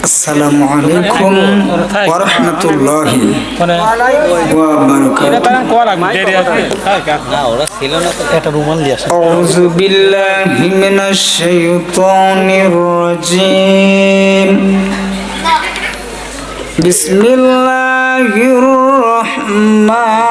আসসালামু আলাইকুম ওয়া রাহমাতুল্লাহি ওয়া বারাকাতুহু আউযু বিল্লাহি মিনাশ শাইতানির রাজিম। বিসমিল্লাহির রহমানির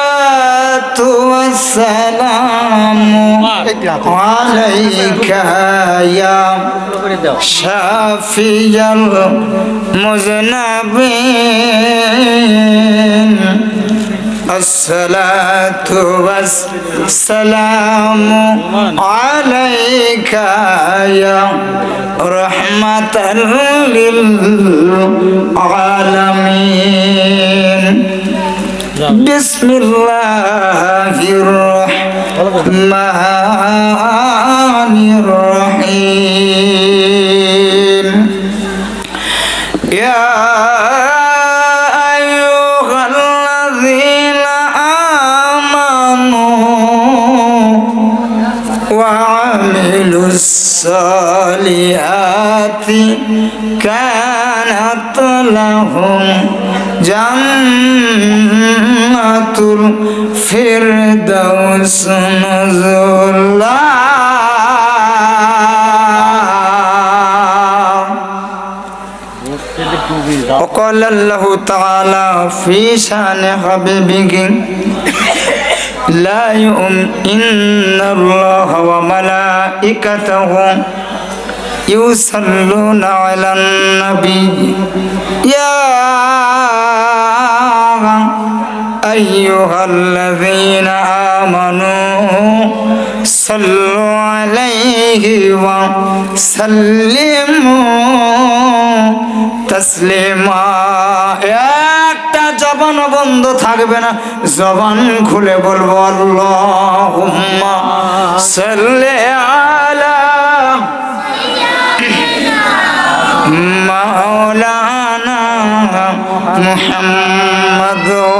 والسلام عليك يا شافي المذنبين. الصلاة والسلام عليك يا رحمة للعالمين. بسم الله الرحمن الرحيم. يا أيها الذين آمنوا وعملوا الصالحات كانت لهم جنة الفردوس نزلا وقال الله تعالى في شان حبيبه لا يؤمن إن الله وملائكته يصلون على النبي يا أيها الذين آمنوا صلوا عليه وسلموا تسليما একটা জবান বন্ধ থাকবে না জবান খুলে বলবো আল্লাহুম্মা সাল্লি আলা مولانا محمد وعلى آل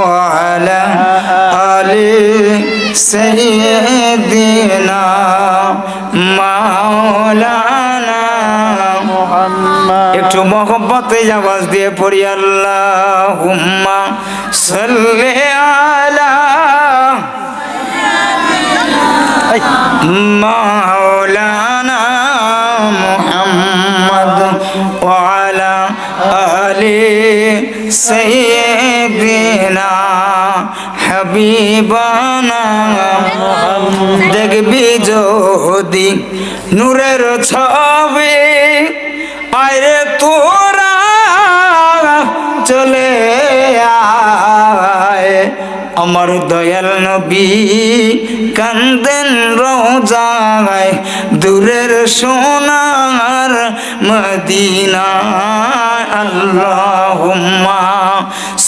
سيدنا مولانا একটু মহব্বতে আওয়াজ দিয়ে পড়ি আল্লাহ হুম্মা সাল্লি আলা مولانا محمد وعلى آل سيدنا হাবিবানা দেখবি যদি নূরের ছবি আরে তোরা, চলে আমার দয়াল নবী কান্দেন রোজায়, দূরের সোনার মদিনা আল্লাহুম্মা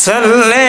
সাল্লি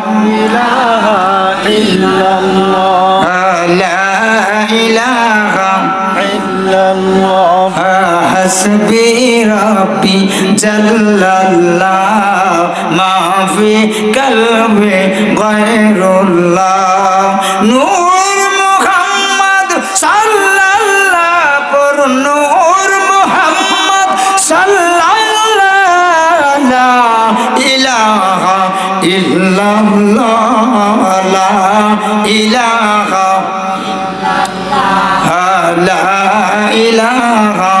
হাসবি রব্বি জাল্লাল্লাহ মা ফি কলবি গায়রুল্লাহ। নূর মুহাম্মদ সাল্লাল্লাহ পর নূর মুহাম্মদ সাল্লাল্লাহ লা ইলাহা ইল্লাল্লাহ, লা ইলাহা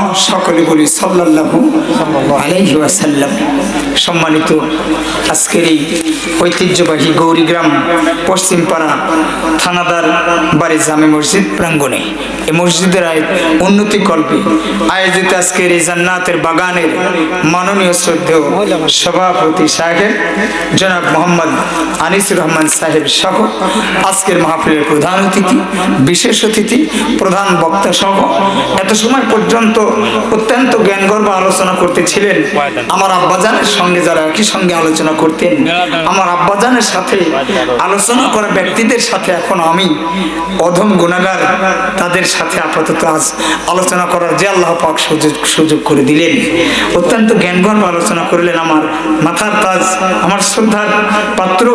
সকলে বলি সাল্লাল্লাহু আলাইহি সম্মানিত আজকের এই ঐতিহ্যবাহী গৌরীগ্রাম পশ্চিমপাড়া থানাদার বাড়ি জামে মসজিদ প্রাঙ্গণে। এই মসজিদের আয় উন্নতি কল্পে আয়োজিত আজকের এই জান্নাতের বাগানের মাননীয় শ্রদ্ধেয় সভাপতি সাহেব জনাব মোহাম্মদ আনিসুর রহমান সাহেব সহ আজকের মাহফিলের প্রধান অতিথি বিশেষ অতিথি প্রধান বক্তা সহ এত সময় পর্যন্ত অত্যন্ত জ্ঞানগর্ব আলোচনা করতেছিলেন। আমার আব্বাজানের সঙ্গে যারা একই সঙ্গে আলোচনা করতেন আমার আব্বাজানের সাথে আলোচনা করা ব্যক্তিদের সাথে এখন আমি অধম গুণাগার তাদের সাথে আপাতত আজ আলোচনা করার যে আল্লাহ পাক সুযোগ সুযোগ করে দিলেন। অত্যন্ত জ্ঞানগর্ব আলোচনা করলেন আমার মাথার তাজ আমার শ্রদ্ধার পাত্র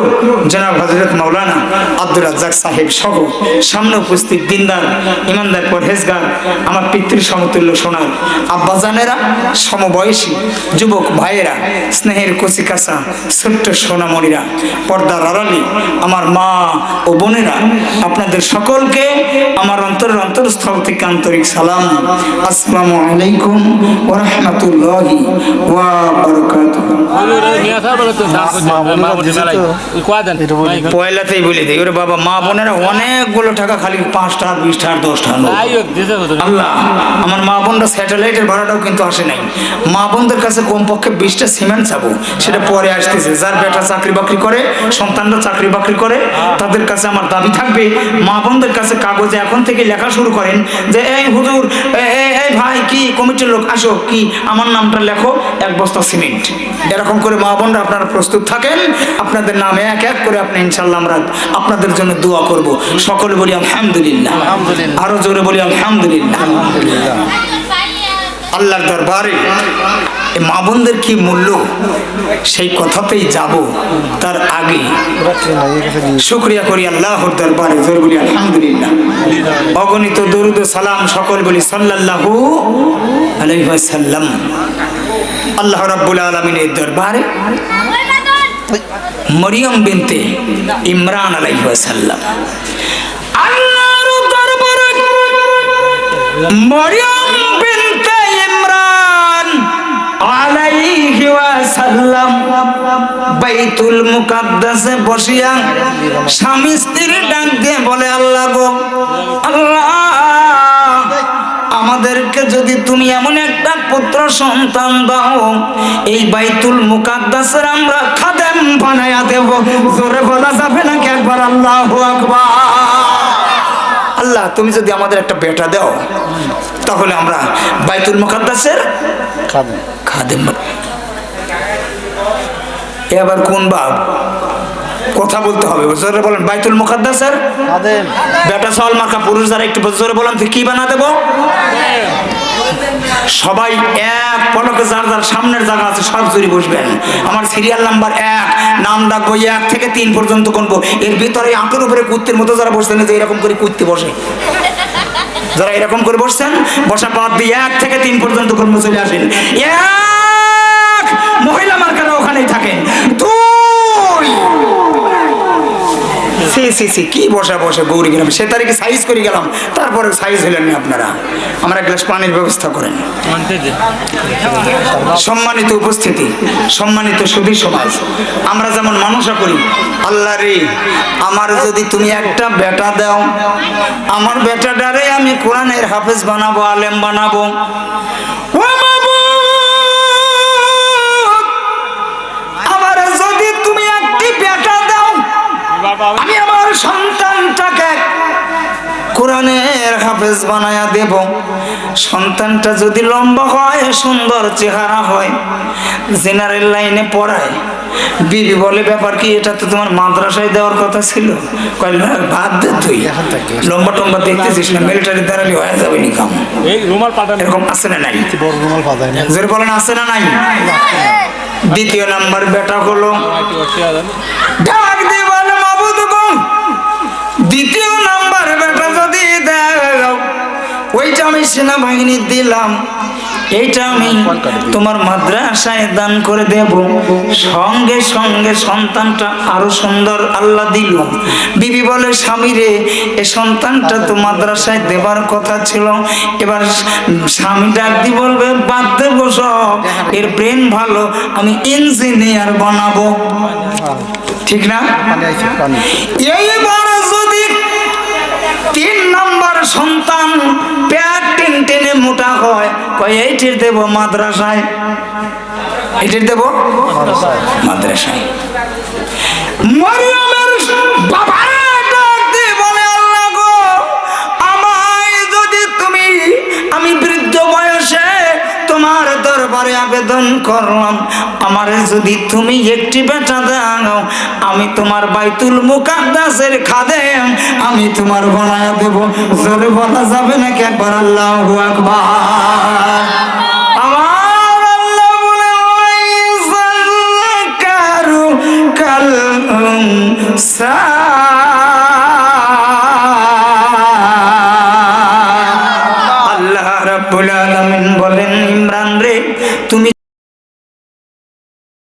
জনাব হজরত মাওলানা আব্দুর রাজ্জাক সাহেব সহ সামনে উপস্থিত দিনদার ইমানদার পরহেজগার আমার পিতৃ সমতুল্য সোনার আব্বাজানেরা সমবয়সী যুবক ভাইয়েরা স্নেহের কচিকাচা ছোট্ট সোনামণিরা পর্দার আড়ালি আমার মা ও বোনেরা আপনাদের সকলকে আমার অন্তরের অন্তরস্থল থেকে আন্তরিক সালাম। আসসালামু আলাইকুম ওয়া রাহমাতুল্লাহি ওয়া পয়লাতেই বলে দিই ওরে বাবা মা বোনেরা অনেকগুলো টাকা খালি পাঁচ টাকা বিশ টাকা দশ টাকা আল্লাহ আমার মা বোনরা স্যাটেলাইটের ভাড়াটাও কিন্তু আসে নাই। মা বোনদের কাছে কমপক্ষে বিশটা সিমেন্ট চাবো সেটা পরে আসতেছে। যার বেটা চাকরি বাকরি করে সন্তানরা চাকরি বাকরি করে তাদের কাছে আমার দাবি থাকবে। মা বোনদের কাছে কাগজে এখন থেকে লেখা শুরু করেন যে এই হুজুর এই ভাই কি কমিটির লোক? আসো কি? আমার নামটা লেখো এক বস্তা সিমেন্ট। এরকম করে মা বোনরা আপনারা প্রস্তুত থাকেন। আপনাদের নামে এক এক করে আপনি ইনশাল্লাহ আমরা আপনাদের জন্য দোয়া করব। সকলে বলি আলহামদুলিল্লাহ। আরও জোরে বলি আলহামদুলিল্লাহ। আল্লাহর দরবারে। এই মা বোনদের কি মূল্য? সেই কথাতেই যাব। তার আগে শুক্রিয়া করি আল্লাহর দরবারে, জোর বলি আলহামদুলিল্লাহ। অগণিত দরুদ সালাম সকল বলি সাল্লাল্লাহু আলাইহি ওয়াসাল্লাম। আল্লাহ রাব্বুল আলামিনের দরবারে মরিয়ম বিনতে ইমরান আলাইহি ওয়াসাল্লাম। আল্লাহর দরবারে মরিয়ম বাইতুল মুকাদ্দাসে বসিয়া স্বামী স্ত্রীর ডাক দিয়ে বলে আল্লাহ গো আল্লাহ আমাদেরকে যদি তুমি এমন একটা পুত্র সন্তান দাও এই বাইতুল মুকাদ্দাসের আমরা খাদেম বানায়া দেব। জোরে বলা যাবে নাকি একবার? আল্লাহু আকবার। আল্লাহ তুমি যদি আমাদের একটা বেটা দাও তাহলে আমরা বাইতুল মুকাদ্দাসের খাদেম। বান- এ আবার কোন বাপ? কথা বলতে হবে। জোরে বলেন বাইতুল মুকাদ্দাসের বেটা সল মার্কা পুরুষ যারা একটু জোরে বলেন কি বানা দেবো? সবাই এক পলকে যার যার সামনের জায়গা আছে সব জুড়ে বসবেন। আমার সিরিয়াল নাম্বার এক নাম ডাকবো এক থেকে তিন পর্যন্ত গুনবো। এর ভিতরে আঁকের উপরে কুত্তের মতো যারা বসছেন যে এরকম করে কুত্তে বসে। যারা এরকম করে বসছেন বসা বাদ দিয়ে এক থেকে তিন পর্যন্ত কর্ম চলে আসেন। এক মহিলা মার্কারা ওখানেই থাকেন দুই সি কি বসা বসে গৌরী গেলাম সে তারিখে সাইজ করে গেলাম? তারপরে সাইজ হলেন না আপনারা। আমার এক গ্লাস পানির ব্যবস্থা করেন। সম্মানিত উপস্থিতি, সম্মানিত সুধী সমাজ, আমরা যেমন মানুষা করি, আল্লাহ রে, আমার যদি তুমি একটা বেটা দাও, আমার বেটাটারে আমি কোরআনের হাফেজ বানাবো, আলেম বানাবো। আমি আমার সন্তানটাকে কোরআনের হাফেজ বানায়া দেব। সন্তানটা যদি লম্বা হয় সুন্দর চেহারা হয় জেনারেল লাইনে পড়ায় বিবি বলে ব্যাপার কি এটা তো তোমার মাদ্রাসায় দেওয়ার কথা ছিল? বাদ দে তুই। লম্বা টম্বা দেখতেছিস না মিলিটারি দাঁড়ালে হয়ে যাবে নি কাম? রুমাল এরকম আছে না নাই? বড় রুমাল পাতায় জোরে বলেন আছে না নাই? দ্বিতীয় নাম্বার বেটা হলো। সেনাবাহিনী দিলাম। এটা আমি তোমার মাদ্রাসায় দান করে দেব। সঙ্গে সঙ্গে সন্তানটা আরও সুন্দর আল্লাহ দিল। বিবি বলে, স্বামী রে, এ সন্তানটা তো মাদ্রাসায় দেবার কথা ছিল। এবার স্বামী ডাক বলবে, বাদ দেবো সব। এর ব্রেন ভালো, আমি ইঞ্জিনিয়ার বানাবো। ঠিক না? এইবার যদি তিন নম্বর সন্তান টেন মোটা হয়, কয়, এইটির দেব মাদ্রাসায়। এইটির দেব মাদ্রাসায়। মরিয়মের বাবা বলে আল্লাহ যদি তুমি, আমি বৃদ্ধ বয়সে তোমার দরবারে আবেদন করলাম আমার যদি তুমি একটি বেটা দাও, আমি তোমার বাইতুল মুকাদ্দাসের খাদেম আমি তোমার বানায় দেব। জোরে বলা যাবে নাকি একবার? আল্লাহ আকবার।